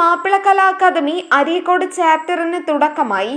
Mappila Kala academy Areekode ചാപ്റ്ററിന് തുടക്കമായി.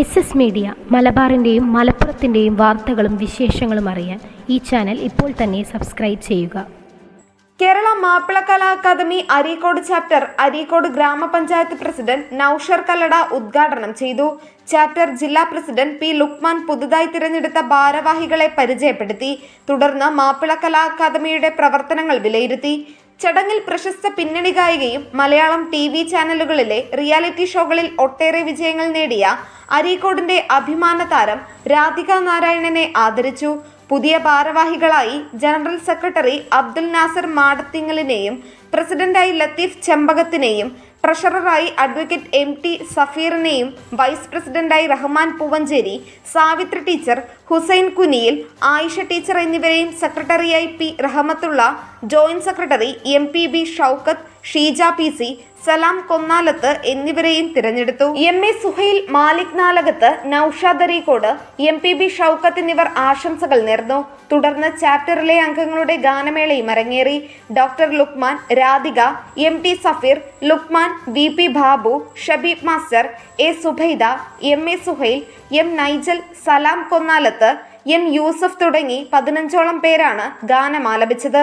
S S media മലബാറിന്റെയും മലപ്പുറത്തിന്റെയും വാർത്തകളും വിശേഷങ്ങളും അറിയാൻ ഈ ചാനൽ ഇപ്പോൾ തന്നെ സബ്സ്ക്രൈബ് ചെയ്യുക. Kerala Mappila Kala academy Areekode chapter Areekode gramapanchayat president Noushar Kallada ഉദ്ഘാടനം ചെയ്തു. ചാപ്റ്റർ ജില്ലാ പ്രസിഡന്റ് പി ലുക്മാൻ പുതുതായി തിരഞ്ഞെടുത്ത ഭാരവാഹികളെ പരിചയപ്പെടുത്തി. തുടർന്ന് മാപ്പിള കലാ അക്കാദമിയുടെ പ്രവർത്തനങ്ങൾ വിലയിരുത്തി. ചടങ്ങിൽ പ്രശസ്ത പിന്നണി ഗായികയും മലയാളം ടി വി ചാനലുകളിലെ റിയാലിറ്റി ഷോകളിൽ ഒട്ടേറെ വിജയങ്ങൾ നേടിയ അരീക്കോടിന്റെ അഭിമാന താരം രാധിക നാരായണനെ ആദരിച്ചു. പുതിയ ഭാരവാഹികളായി ജനറൽ സെക്രട്ടറി അബ്ദുൽ നാസർ മാടത്തിങ്ങലിനെയും പ്രസിഡന്റായി ലത്തീഫ് ചെമ്പകത്തിനെയും ട്രഷററായി അഡ്വക്കേറ്റ് എം ടി സഫീറിനെയും വൈസ് പ്രസിഡന്റായി റഹ്മാൻ പൂവഞ്ചേരി സാവിത്രി ടീച്ചർ ഹുസൈൻ കുനിയിൽ ആയിഷ ടീച്ചർ എന്നിവരെയും സെക്രട്ടറിയായി P Rahmathulla joint secretary M P B Shoukath Sheeja P C Salam Konnalath എന്നിവരെയും തിരഞ്ഞെടുത്തു. M A Suhail Malik Nalakath Noushad Areekode M P B Shoukath എന്നിവർ ആശംസകൾ നേർന്നു. തുടർന്ന് ചാപ്റ്ററിലെ അംഗങ്ങളുടെ ഗാനമേളയും അരങ്ങേറി. Doctor Lukman Radhika M T Safeer Lukman V P Babu Shabeeb master A Subaida M A Suhail M Nigel Salam Konnalath M Yusuf തുടങ്ങി പതിനഞ്ചോളം പേരാണ് ഗാനം ആലപിച്ചത്